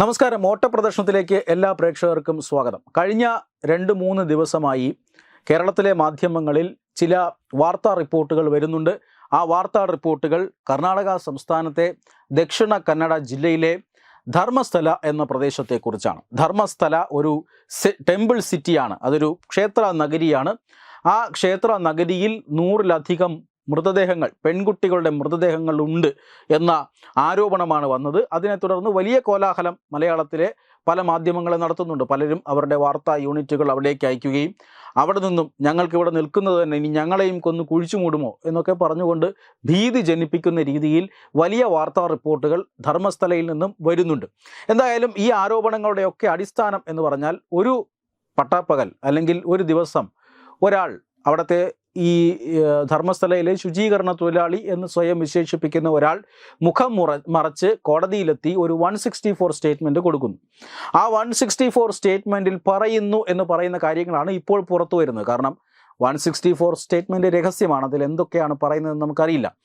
നമസ്കാരം. ഓട്ടപ്രദർശനത്തിലേക്ക് എല്ലാ പ്രേക്ഷകർക്കും സ്വാഗതം. കഴിഞ്ഞ രണ്ട് മൂന്ന് ദിവസമായി കേരളത്തിലെ മാധ്യമങ്ങളിൽ ചില വാർത്താ റിപ്പോർട്ടുകൾ വരുന്നുണ്ട്. ആ വാർത്താ റിപ്പോർട്ടുകൾ കർണാടക സംസ്ഥാനത്തെ ദക്ഷിണ കന്നഡ ജില്ലയിലെ ധർമ്മസ്ഥല എന്ന പ്രദേശത്തെക്കുറിച്ചാണ്. ധർമ്മസ്ഥല ഒരു ടെമ്പിൾ സിറ്റിയാണ്. അതൊരു ക്ഷേത്ര നഗരിയാണ്. ആ ക്ഷേത്ര നഗരിയിൽ നൂറിലധികം മൃതദേഹങ്ങൾ പെൺകുട്ടികളുടെ മൃതദേഹങ്ങൾ ഉണ്ട് എന്ന ആരോപണമാണ് വന്നത്. അതിനെ തുടർന്ന് വലിയ കോലാഹലം മലയാളത്തിലെ പല മാധ്യമങ്ങളും നടത്തുന്നുണ്ട്. പലരും അവരുടെ വാർത്താ യൂണിറ്റുകൾ അവിടേക്ക് അയക്കുകയും അവിടെ നിന്നും ഞങ്ങൾക്ക് ഇവിടെ നിൽക്കുന്നത് തന്നെ ഇനി ഞങ്ങളെയും കൊന്ന് കുഴിച്ചു മൂടുമോ എന്നൊക്കെ പറഞ്ഞുകൊണ്ട് ഭീതി ജനിപ്പിക്കുന്ന രീതിയിൽ വലിയ വാർത്താ റിപ്പോർട്ടുകൾ ധർമ്മസ്ഥലയിൽ നിന്നും വരുന്നുണ്ട്. എന്തായാലും ഈ ആരോപണങ്ങളുടെയൊക്കെ അടിസ്ഥാനം എന്ന് പറഞ്ഞാൽ ഒരു പട്ടാപ്പകൽ അല്ലെങ്കിൽ ഒരു ദിവസം ഒരാൾ അവിടുത്തെ ഈ ധർമ്മസ്ഥലയിലെ ശുചീകരണ തൊഴിലാളി എന്ന് സ്വയം വിശേഷിപ്പിക്കുന്ന ഒരാൾ മുഖം മുറ മറച്ച് കോടതിയിലെത്തി ഒരു വൺ സിക്സ്റ്റി ഫോർ സ്റ്റേറ്റ്മെന്റ് കൊടുക്കുന്നു. ആ വൺ സിക്സ്റ്റി ഫോർ സ്റ്റേറ്റ്മെന്റിൽ പറയുന്നു എന്ന് പറയുന്ന കാര്യങ്ങളാണ് ഇപ്പോൾ പുറത്തു വരുന്നത്. കാരണം വൺ സിക്സ്റ്റി ഫോർ സ്റ്റേറ്റ്മെന്റ് രഹസ്യമാണ്. അതിൽ എന്തൊക്കെയാണ് പറയുന്നതെന്ന് നമുക്കറിയില്ല.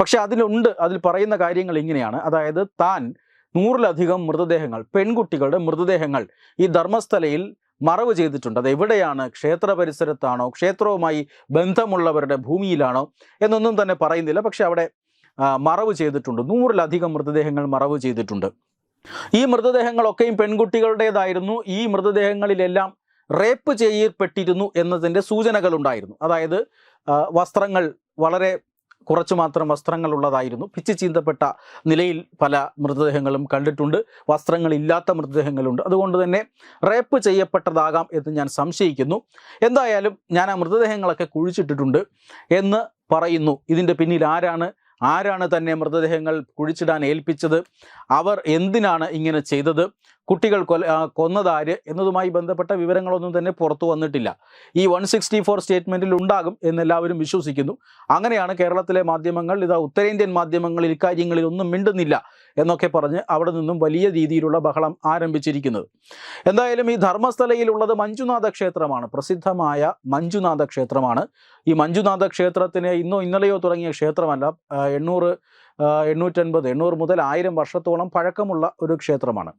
പക്ഷേ അതിലുണ്ട്. അതിൽ പറയുന്ന കാര്യങ്ങൾ ഇങ്ങനെയാണ്. അതായത് താൻ നൂറിലധികം മൃതദേഹങ്ങൾ പെൺകുട്ടികളുടെ മൃതദേഹങ്ങൾ ഈ ധർമ്മസ്ഥലയിൽ മറവ് ചെയ്തിട്ടുണ്ട്. അത് എവിടെയാണ്? ക്ഷേത്ര പരിസരത്താണോ? ക്ഷേത്രവുമായി ബന്ധമുള്ളവരുടെ ഭൂമിയിലാണോ? എന്നൊന്നും തന്നെ പറയുന്നില്ല. പക്ഷെ അവിടെ മറവ് ചെയ്തിട്ടുണ്ട്. നൂറിലധികം മൃതദേഹങ്ങൾ മറവ് ചെയ്തിട്ടുണ്ട്. ഈ മൃതദേഹങ്ങളൊക്കെയും പെൺകുട്ടികളുടേതായിരുന്നു. ഈ മൃതദേഹങ്ങളിലെല്ലാം റേപ്പ് ചെയ്യപ്പെട്ടിരുന്നു എന്നതിന്റെ സൂചനകളുണ്ടായിരുന്നു. അതായത് വസ്ത്രങ്ങൾ വളരെ കുറച്ച് മാത്രം വസ്ത്രങ്ങൾ ഉള്ളതായിരുന്നു പിച്ച് ചീന്തപ്പെട്ട നിലയിൽ പല മൃതദേഹങ്ങളും കണ്ടിട്ടുണ്ട്. വസ്ത്രങ്ങൾ വസ്ത്രങ്ങളില്ലാത്ത മൃതദേഹങ്ങളുണ്ട്. അതുകൊണ്ട് തന്നെ റേപ്പ് ചെയ്യപ്പെട്ടതാകാം എന്ന് ഞാൻ സംശയിക്കുന്നു. എന്തായാലും ഞാൻ ആ മൃതദേഹങ്ങളൊക്കെ കുഴിച്ചിട്ടിട്ടുണ്ട് എന്ന് പറയുന്നു. ഇതിന്റെ പിന്നിൽ ആരാണ് ആരാണ് തന്നെ മൃതദേഹങ്ങൾ കുഴിച്ചിടാൻ ഏൽപ്പിച്ചത്? അവർ എന്തിനാണ് ഇങ്ങനെ ചെയ്തത്? കുട്ടികൾ കൊല കൊന്നതാര്? എന്നതുമായി ബന്ധപ്പെട്ട വിവരങ്ങളൊന്നും തന്നെ പുറത്തു വന്നിട്ടില്ല. ഈ വൺ സിക്സ്റ്റി ഫോർ സ്റ്റേറ്റ്മെന്റിൽ ഉണ്ടാകും എന്നെല്ലാവരും വിശ്വസിക്കുന്നു. അങ്ങനെയാണ് കേരളത്തിലെ മാധ്യമങ്ങൾ ഇതാ ഉത്തരേന്ത്യൻ മാധ്യമങ്ങളിൽ ഇക്കാര്യങ്ങളിൽ ഒന്നും മിണ്ടുന്നില്ല. എന്നൊക്കെ പറഞ്ഞ് അവിടെ നിന്നും വലിയ രീതിയിലുള്ള ബഹളം ആരംഭിച്ചിരിക്കുന്നത്. എന്തായാലും ഈ ധർമ്മസ്ഥലയിലുള്ളത് മഞ്ജുനാഥ ക്ഷേത്രമാണ്. പ്രസിദ്ധമായ മഞ്ജുനാഥ ക്ഷേത്രമാണ്. ഈ മഞ്ജുനാഥ ക്ഷേത്രത്തിന് ഇന്നോ ഇന്നലെയോ തുടങ്ങിയ ക്ഷേത്രമല്ല എണ്ണൂറ് എണ്ണൂറ്റൻപത് എണ്ണൂറ് മുതൽ ആയിരം വർഷത്തോളം പഴക്കമുള്ള ഒരു ക്ഷേത്രമാണ്.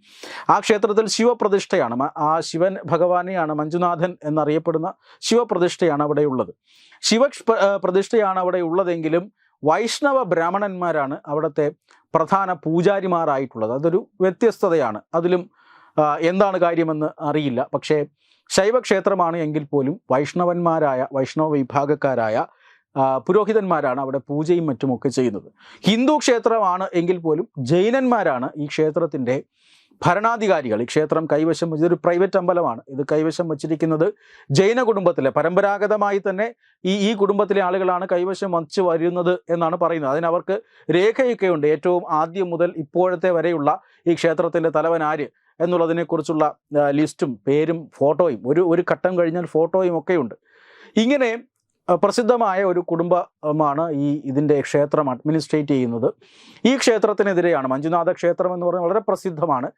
ആ ക്ഷേത്രത്തിൽ ശിവപ്രതിഷ്ഠയാണ്. ആ ശിവൻ ഭഗവാനെയാണ് മഞ്ജുനാഥൻ എന്നറിയപ്പെടുന്ന ശിവപ്രതിഷ്ഠയാണ് അവിടെയുള്ളത് ശിവ പ്രതിഷ്ഠയാണ് അവിടെ ഉള്ളതെങ്കിലും വൈഷ്ണവ ബ്രാഹ്മണന്മാരാണ് അവിടുത്തെ പ്രധാന പൂജാരിമാരായിട്ടുള്ളത്. അതൊരു വ്യത്യസ്തതയാണ്. അതിലും എന്താണ് കാര്യമെന്ന് അറിയില്ല. പക്ഷേ ശൈവക്ഷേത്രമാണ് എങ്കിൽ പോലും വൈഷ്ണവന്മാരായ വൈഷ്ണവ വിഭാഗക്കാരായ പുരോഹിതന്മാരാണ് അവിടെ പൂജയും മറ്റുമൊക്കെ ചെയ്യുന്നത്. ഹിന്ദു ക്ഷേത്രമാണ് എങ്കിൽ പോലും ജൈനന്മാരാണ് ഈ ക്ഷേത്രത്തിന്റെ ഭരണാധികാരികൾ ഈ ക്ഷേത്രം കൈവശം ഇതൊരു പ്രൈവറ്റ് അമ്പലമാണ്. ഇത് കൈവശം വച്ചിരിക്കുന്നത് ജൈന കുടുംബത്തിലെ പരമ്പരാഗതമായി തന്നെ ഈ ഈ കുടുംബത്തിലെ ആളുകളാണ് കൈവശം വച്ച് വരുന്നത് എന്നാണ് പറയുന്നത്. അതിനവർക്ക് രേഖയൊക്കെ ഉണ്ട് ഏറ്റവും ആദ്യം മുതൽ ഇപ്പോഴത്തെ വരെയുള്ള ഈ ക്ഷേത്രത്തിന്റെ തലവൻ ആര് എന്നുള്ളതിനെക്കുറിച്ചുള്ള ലിസ്റ്റും പേരും ഫോട്ടോയും ഒരു ഒരു ഘട്ടം കഴിഞ്ഞാൽ ഫോട്ടോയും ഒക്കെ ഉണ്ട് ഇങ്ങനെ പ്രസിദ്ധമായ ഒരു കുടുംബമാണ് ഈ ഇതിന്റെ ക്ഷേത്രം അഡ്മിനിസ്ട്രേറ്റ് ചെയ്യുന്നത്. ഈ ക്ഷേത്രത്തിനെതിരെയാണ് മഞ്ജുനാഥ ക്ഷേത്രം എന്ന് പറഞ്ഞാൽ വളരെ പ്രസിദ്ധമാണ്.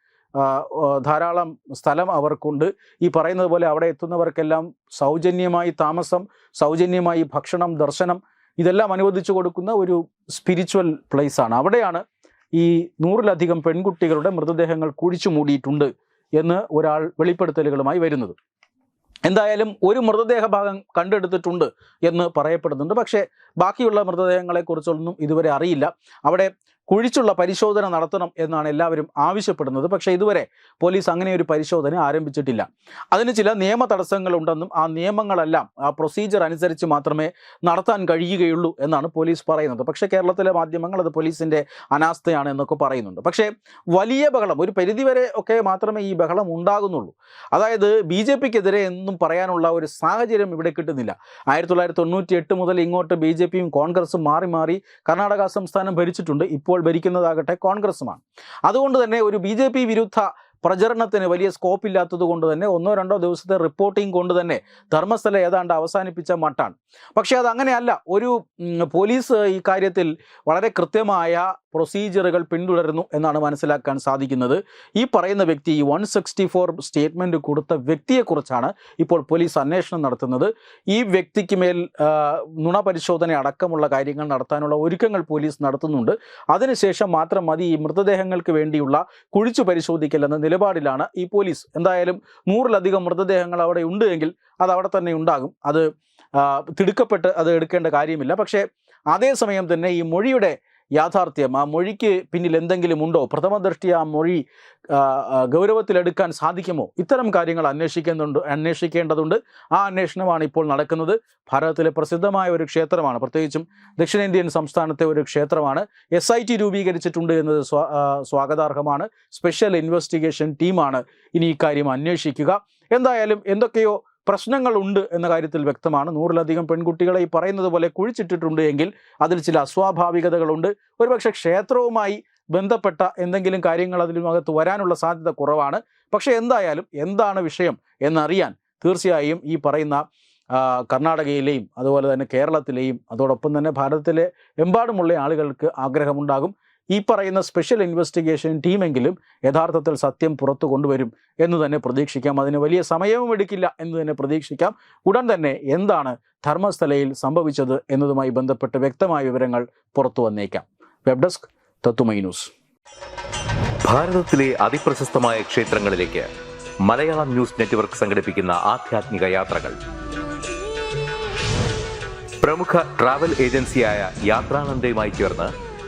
ധാരാളം സ്ഥലം അവർക്കുണ്ട്. ഈ പറയുന്നത് പോലെ അവിടെ എത്തുന്നവർക്കെല്ലാം സൗജന്യമായി താമസം സൗജന്യമായി ഭക്ഷണം ദർശനം ഇതെല്ലാം അനുവദിച്ചു കൊടുക്കുന്ന ഒരു സ്പിരിച്വൽ പ്ലേസ് ആണ്. അവിടെയാണ് ഈ നൂറിലധികം പെൺകുട്ടികളുടെ മൃതദേഹങ്ങൾ കുഴിച്ചു മൂടിയിട്ടുണ്ട് എന്ന് ഒരാൾ വെളിപ്പെടുത്തലുകളുമായി വരുന്നത്. എന്തായാലും ഒരു മൃതദേഹ ഭാഗം കണ്ടെടുത്തിട്ടുണ്ട് എന്ന് പറയപ്പെടുന്നുണ്ട്. പക്ഷേ ബാക്കിയുള്ള മൃതദേഹങ്ങളെക്കുറിച്ചൊന്നും ഇതുവരെ അറിയില്ല. അവിടെ കുഴിച്ചുള്ള പരിശോധന നടത്തണം എന്നാണ് എല്ലാവരും ആവശ്യപ്പെടുന്നത്. പക്ഷേ ഇതുവരെ പോലീസ് അങ്ങനെ ഒരു പരിശോധന ആരംഭിച്ചിട്ടില്ല. അതിന് ചില നിയമ തടസ്സങ്ങളുണ്ടെന്നും ആ നിയമങ്ങളെല്ലാം ആ പ്രൊസീജിയർ അനുസരിച്ച് മാത്രമേ നടത്താൻ കഴിയുകയുള്ളൂ എന്നാണ് പോലീസ് പറയുന്നത്. പക്ഷേ കേരളത്തിലെ മാധ്യമങ്ങൾ അത് പോലീസിന്റെ അനാസ്ഥയാണ് എന്നൊക്കെ പറയുന്നുണ്ട്. പക്ഷേ വലിയ ബഹളം ഒരു പരിധിവരെ ഒക്കെ മാത്രമേ ഈ ബഹളം ഉണ്ടാകുന്നുള്ളൂ. അതായത് ബി ജെ പിക്കെതിരെ എന്നും പറയാനുള്ള ഒരു സാഹചര്യം ഇവിടെ കിട്ടുന്നില്ല. ആയിരത്തി തൊള്ളായിരത്തി തൊണ്ണൂറ്റി എട്ട് മുതൽ ഇങ്ങോട്ട് ബി ജെ പിയും കോൺഗ്രസും മാറി മാറി കർണാടക സംസ്ഥാനം ഭരിച്ചിട്ടുണ്ട്. ഇപ്പോൾ ഭരിക്കുന്നതാകട്ടെ കോൺഗ്രസുമാണ്. അതുകൊണ്ട് തന്നെ ഒരു ബി വിരുദ്ധ പ്രചരണത്തിന് വലിയ സ്കോപ്പ് ഇല്ലാത്തത് കൊണ്ട് തന്നെ ഒന്നോ രണ്ടോ ദിവസത്തെ റിപ്പോർട്ടിംഗ് കൊണ്ട് തന്നെ ധർമ്മസ്ഥല ഏതാണ്ട് അവസാനിപ്പിച്ച മട്ടാണ്. പക്ഷേ അത് അങ്ങനെയല്ല ഒരു പോലീസ് ഈ കാര്യത്തിൽ വളരെ കൃത്യമായ പ്രൊസീജിയറുകൾ പിന്തുടരുന്നു എന്നാണ് മനസ്സിലാക്കാൻ സാധിക്കുന്നത്. ഈ പറയുന്ന വ്യക്തി ഈ വൺ സിക്സ്റ്റി ഫോർ സ്റ്റേറ്റ്മെന്റ് കൊടുത്ത വ്യക്തിയെക്കുറിച്ചാണ് ഇപ്പോൾ പോലീസ് അന്വേഷണം നടത്തുന്നത്. ഈ വ്യക്തിക്ക് മേൽ നുണ പരിശോധന അടക്കമുള്ള കാര്യങ്ങൾ നടത്താനുള്ള ഒരുക്കങ്ങൾ പോലീസ് നടത്തുന്നുണ്ട്. അതിനുശേഷം മാത്രം മതി ഈ മൃതദേഹങ്ങൾക്ക് വേണ്ടിയുള്ള കുഴിച്ചു പരിശോധിക്കൽ എന്ന നിലപാടിലാണ് ഈ പോലീസ്. എന്തായാലും നൂറിലധികം മൃതദേഹങ്ങൾ അവിടെ ഉണ്ട് എങ്കിൽ അത് അവിടെ തന്നെ ഉണ്ടാകും. അത് തിടുക്കപ്പെട്ട് അത് എടുക്കേണ്ട കാര്യമില്ല. പക്ഷേ അതേസമയം തന്നെ ഈ മൊഴിയുടെ യാഥാർത്ഥ്യം. ആ മൊഴിക്ക് പിന്നിൽ എന്തെങ്കിലും ഉണ്ടോ? പ്രഥമ ദൃഷ്ടി ആ മൊഴി ഗൗരവത്തിലെടുക്കാൻ സാധിക്കുമോ? ഇത്തരം കാര്യങ്ങൾ അന്വേഷിക്കുന്നുണ്ട് അന്വേഷിക്കേണ്ടതുണ്ട്. ആ അന്വേഷണമാണ് ഇപ്പോൾ നടക്കുന്നത്. ഭാരതത്തിലെ പ്രസിദ്ധമായ ഒരു ക്ഷേത്രമാണ് പ്രത്യേകിച്ചും ദക്ഷിണേന്ത്യൻ സംസ്ഥാനത്തെ ഒരു ക്ഷേത്രമാണ്. എസ് ഐ ടി രൂപീകരിച്ചിട്ടുണ്ട് എന്നത് സ്വാഗതാർഹമാണ്. സ്പെഷ്യൽ ഇൻവെസ്റ്റിഗേഷൻ ടീമാണ് ഇനി ഇക്കാര്യം അന്വേഷിക്കുക. എന്തായാലും എന്തൊക്കെയോ പ്രശ്നങ്ങളുണ്ട് എന്ന കാര്യത്തിൽ വ്യക്തമാണ്. നൂറിലധികം പെൺകുട്ടികളെ ഈ പറയുന്നത് പോലെ കുഴിച്ചിട്ടിട്ടുണ്ട് എങ്കിൽ അതിൽ ചില അസ്വാഭാവികതകളുണ്ട്. ഒരുപക്ഷെ ക്ഷേത്രവുമായി ബന്ധപ്പെട്ട എന്തെങ്കിലും കാര്യങ്ങൾ അതിനകത്ത് വരാനുള്ള സാധ്യത കുറവാണ്. പക്ഷേ എന്തായാലും എന്താണ് വിഷയം എന്നറിയാൻ തീർച്ചയായും ഈ പറയുന്ന കർണാടകയിലെയും അതുപോലെ തന്നെ കേരളത്തിലെയും അതോടൊപ്പം തന്നെ ഭാരതത്തിലെ എമ്പാടുമുള്ള ആളുകൾക്ക് ആഗ്രഹമുണ്ടാകും. ഈ പറയുന്ന സ്പെഷ്യൽ ഇൻവെസ്റ്റിഗേഷൻ ടീമെങ്കിലും യഥാർത്ഥത്തിൽ സത്യം പുറത്തു കൊണ്ടുവരും എന്ന് തന്നെ പ്രതീക്ഷിക്കാം. അതിന് വലിയ സമയവും എടുക്കില്ല എന്ന് തന്നെ പ്രതീക്ഷിക്കാം. ഉടൻ തന്നെ എന്താണ് ധർമ്മസ്ഥലയിൽ സംഭവിച്ചത് എന്നതുമായി ബന്ധപ്പെട്ട് വ്യക്തമായ വിവരങ്ങൾ പുറത്തു വന്നേക്കാം. വെബ് ഡെസ്ക് തത്തുമൈ ന്യൂസ് ഭാരതത്തിലെ അതിപ്രശസ്തമായ ക്ഷേത്രങ്ങളിലേക്ക് മലയാളം ന്യൂസ് നെറ്റ്വർക്ക് സംഘടിപ്പിക്കുന്ന ആധ്യാത്മിക യാത്രകൾ. പ്രമുഖ ട്രാവൽ ഏജൻസിയായ യാത്രാനന്ദയുമായി ചേർന്ന്